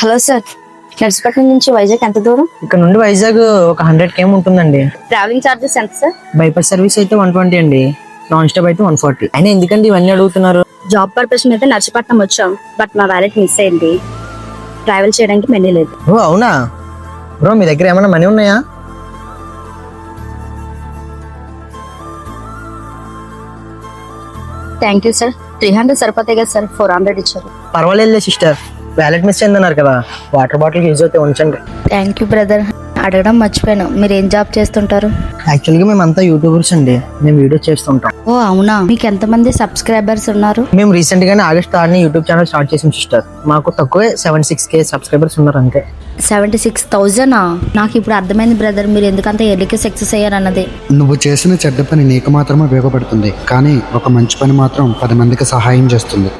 Hello sir Narsipatnam నుంచి వైజాగ్ ఎంత దూరం? ఇక్కడ నుండి వైజాగ్ ఒక హండ్రెడ్ కేమ్ ఉంటుందండి. ట్రావెలింగ్ ఛార్జెస్ ఎంత సార్? బైపాస్ సర్వీస్ అయితే వన్ ట్వంటీ అండి. నాన్ స్టాప్ అయితే వన్ ఫార్టీ. అయినా ఎందుకండి ఇవన్నీ అడుగుతున్నారు? జాబ్ పర్పస్ మీద నర్సిపట్నం వచ్చాం. బట్ మా వ్యాలెట్ మిస్ అయింది. ట్రావెల్ చేయడానికి మనీ లేదు. ఓ అవునా? బ్రో మీ దగ్గర ఏమైనా మనీ ఉన్నాయా? Thank you sir. Three hundred సరిపోతాయి కదా సార్? ఫోర్ హండ్రెడ్ ఇచ్చారు. పర్వాలేదులే సిస్టర్. వ్యాలెట్ మిస్ అయిందన్నారు కదా. వాటర్ బాటిల్ యూజ్ అవుతే ఉంచండి. థ్యాంక్ యూ బ్రదర్ అడగడం మర్చిపోయాను. మీరు ఏం జాబ్ చేస్తుంటారు? యాక్చువల్గా మేమంతా యూట్యూబర్స్ అండి. మేము వీడియోస్ చేస్తుంటాం. ఓ అవునా? మీకు ఎంతమంది సబ్స్క్రైబర్స్ ఉన్నారు? మేము రీసెంట్ గానే August third YouTube channel start చేసాం సిస్టర్ మాకు తక్కువే సెవెన్ సిక్స్ కే సబ్స్క్రైబర్స్ ఉన్నారు అంతే. సెవెంటీ సిక్స్ థౌజండా నాకు ఇప్పుడు అర్థమైంది బ్రదర్ మీరు ఎందుకంత ఎర్లీకి సక్సెస్ అయ్యారన్నది. నువ్వు చేసిన చెడ్డ పని నీకు మాత్రమే ఉపయోగపడుతుంది. కానీ ఒక మంచి పని మాత్రం పది మందికి సహాయం చేస్తుంది.